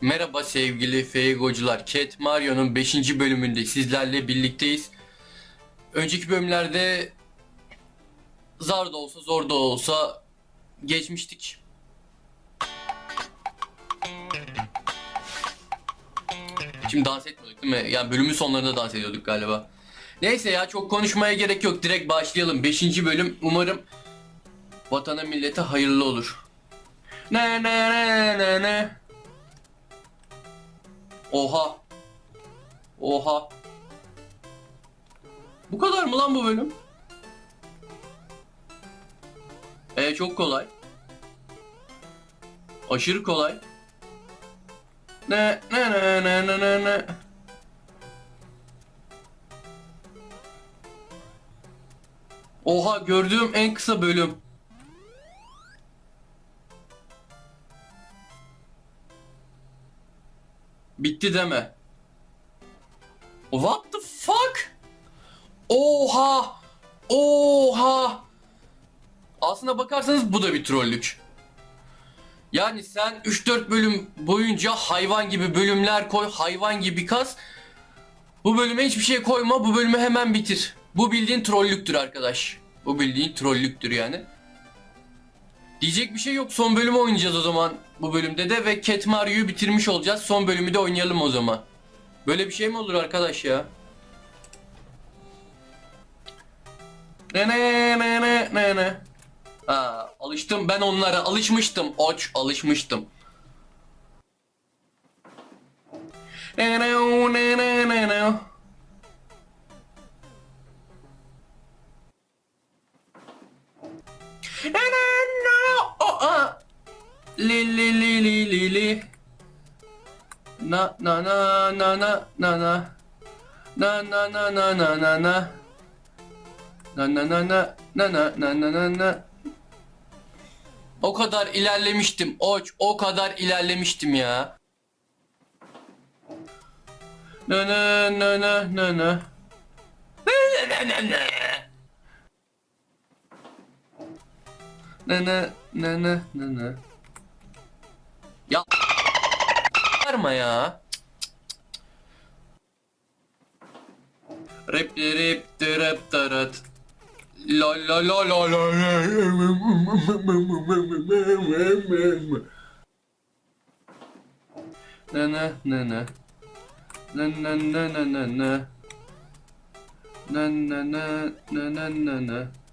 Merhaba sevgili Feygocular. Cat Mario'nun 5. bölümünde sizlerle birlikteyiz. Önceki bölümlerde zar da olsa zor da olsa geçmiştik. Şimdi dans etmiyorduk değil mi? Yani bölümün sonlarında dans ediyorduk galiba. Neyse ya çok konuşmaya gerek yok. Direkt başlayalım. 5. bölüm umarım vatana millete hayırlı olur. Ne ne ne ne ne. Oha. Oha. Bu kadar mı lan bu bölüm? E çok kolay. Aşırı kolay. Ne ne ne ne ne ne ne. Oha gördüğüm en kısa bölüm. Bitti deme. What the fuck? Oha! Oha! Aslına bakarsanız bu da bir trollük. Yani sen 3-4 bölüm boyunca hayvan gibi bölümler koy, hayvan gibi kas. Bu bölüme hiçbir şey koyma, bu bölümü hemen bitir. Bu bildiğin trollüktür arkadaş. Bu bildiğin trollüktür yani. Diyecek bir şey yok. Son bölümü oynayacağız o zaman bu bölümde de ve Cat Mario'yu bitirmiş olacağız. Son bölümü de oynayalım o zaman. Böyle bir şey mi olur arkadaş ya? Ne ne ne ne ne ne. Alıştım ben onlara alışmıştım. Oç alışmıştım. Ne ne ne ne ne ne. Li li li li li li. Na na na na na na na. Na na na na na na na. Na na na na na na na na na na. O kadar ilerlemiştim. Oç o kadar ilerlemiştim ya. Na na na na na na. Na na na na. Ne ne ne ne ne ne. Ya Varma ya. Rap rap rap tarat. La la la la la. Ne ne ne ne. Ne ne ne ne ne ne. Ne ne ne ne ne ne ne.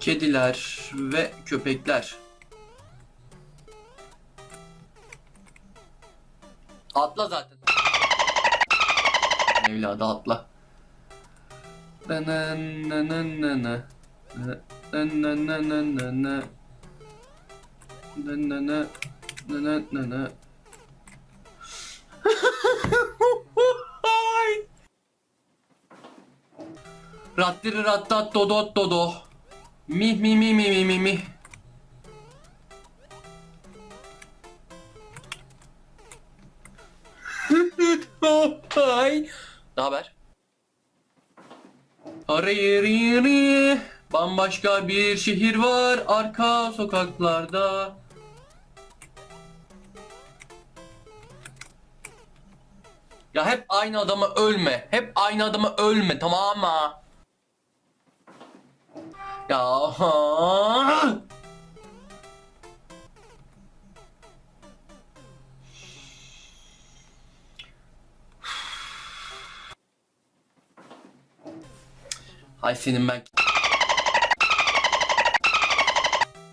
Kediler ve köpekler. Atla zaten. Evladı atla. Ne ne ne ne. Rattiri rattat dodot dodo. Mi mi mi mi mi mi mi. Ay. Ne haber? Arayırı bambaşka bir şehir var arka sokaklarda. Ya hep aynı adama ölme. Hep aynı adama ölme tamam mı? Ya Hay senin ben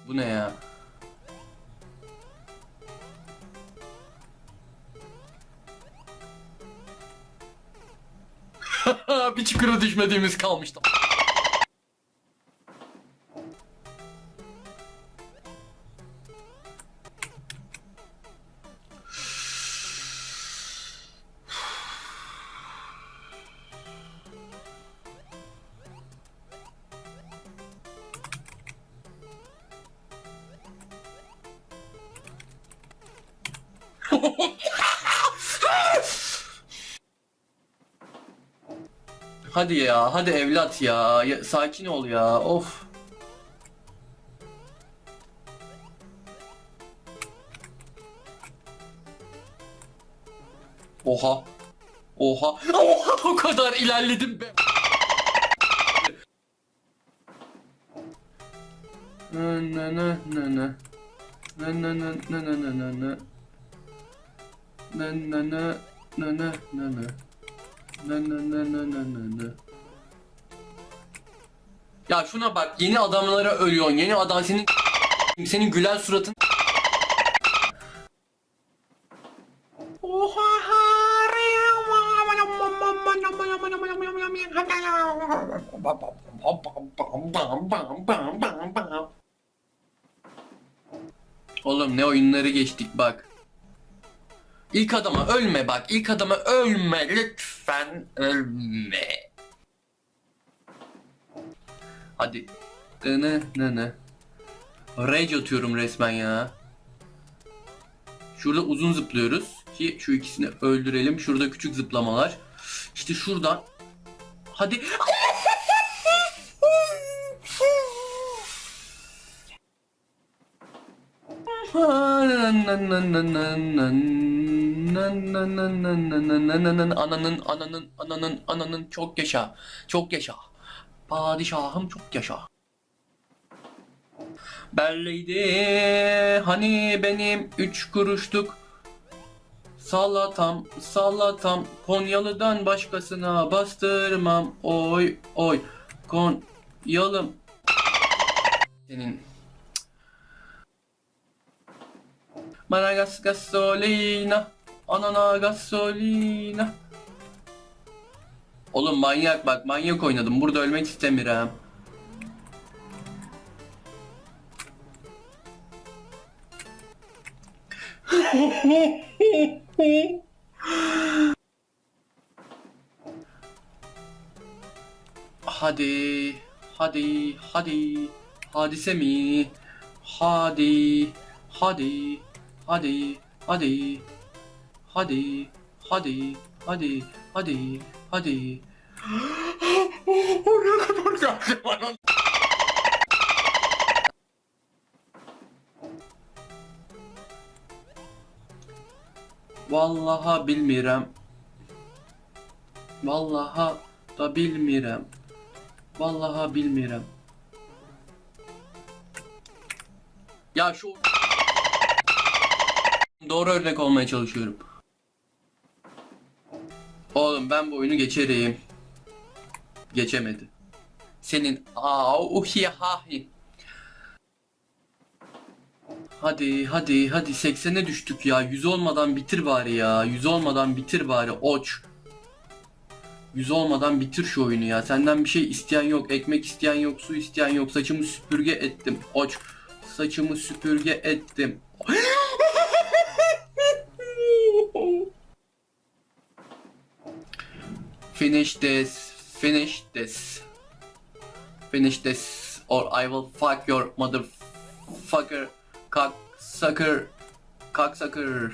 Bu ne ya? ya bir çukura düşmediğimiz kalmıştı. Hadi ya, hadi evlat ya. ya sakin ol ya. Of. Oha. Oha. Oha o kadar ilerledim be. Na na na na na. Na na na na na na na na. Na na na na na na Na na na na na na na. Ya şuna bak yeni adamlara ölüyorsun. Yeni adam senin senin gülen suratın. Oğlum ne oyunları geçtik bak. İlk adama ölme bak. İlk adama ölme lütfen ölme. Hadi. Ne ne ne. Rage atıyorum resmen ya. Şurada uzun zıplıyoruz ki şu ikisini öldürelim. Şurada küçük zıplamalar. İşte şuradan. Hadi. Ananın ananın ananın ananın çok yaşa. Çok yaşa. Padişahım çok yaşa. Belliydi hani benim üç kuruşluk Salatam salatam Konyalı'dan başkasına bastırmam oy oy Konyalım Senin Bana gas gasolina Anana gasolina. Oğlum manyak bak manyak oynadım. Burada ölmek istemiyorum. Hadi, hadi, hadi, hadise mi? Hadi, hadi, hadi, hadi, hadi, hadi, hadi, hadi, hadi. Oraya kadar geldim anam. Vallaha bilmirəm. Vallaha da bilmirəm. Vallaha bilmirəm. Ya şu Doğru örnek olmaya çalışıyorum. Oğlum ben bu oyunu geçerim. Geçemedi. Senin aa uhi hahi. Hadi hadi hadi 80'e düştük ya. 100 olmadan bitir bari ya. 100 olmadan bitir bari oç. 100 olmadan bitir şu oyunu ya. Senden bir şey isteyen yok. Ekmek isteyen yok. Su isteyen yok. Saçımı süpürge ettim. Oç. Saçımı süpürge ettim. Finish this. Finish this. Finish this or I will fuck your motherfucker cocksucker cocksucker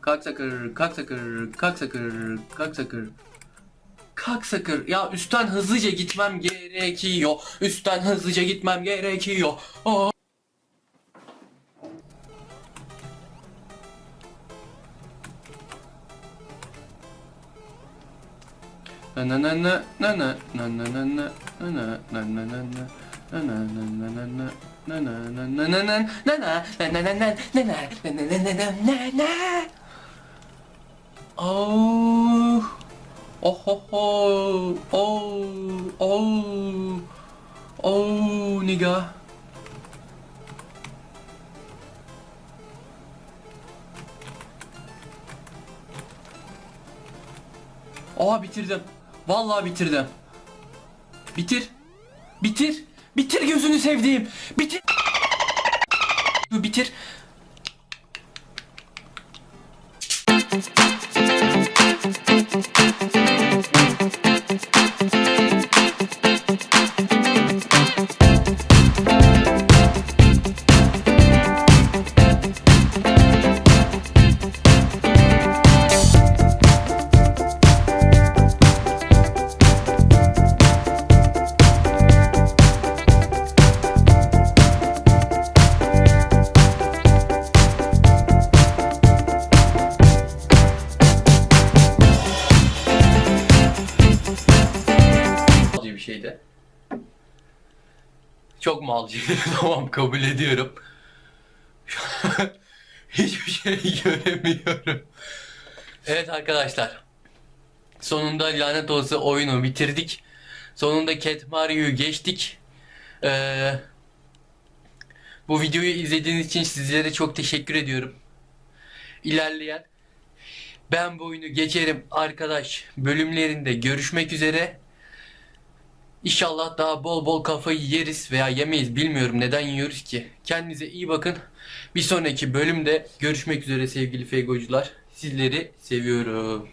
cocksucker cocksucker cocksucker cocksucker Cocksucker ya üstten hızlıca gitmem gerekiyor üstten hızlıca gitmem gerekiyor oh. Na na na na na na na na na na na na na na na Oh Oh ho Oh Oh Oh nigga Aa bitirdim. Vallahi bitirdim. Bitir. Bitir. Bitir gözünü sevdiğim. Bitir. Bitir. Çok malcıydı. tamam kabul ediyorum. Hiçbir şey göremiyorum. Evet arkadaşlar. Sonunda lanet olsa oyunu bitirdik. Sonunda Cat Mario'yu geçtik. Ee, bu videoyu izlediğiniz için sizlere çok teşekkür ediyorum. İlerleyen ben bu oyunu geçerim arkadaş bölümlerinde görüşmek üzere. İnşallah daha bol bol kafayı yeriz veya yemeyiz bilmiyorum neden yiyoruz ki. Kendinize iyi bakın. Bir sonraki bölümde görüşmek üzere sevgili feygocular. Sizleri seviyorum.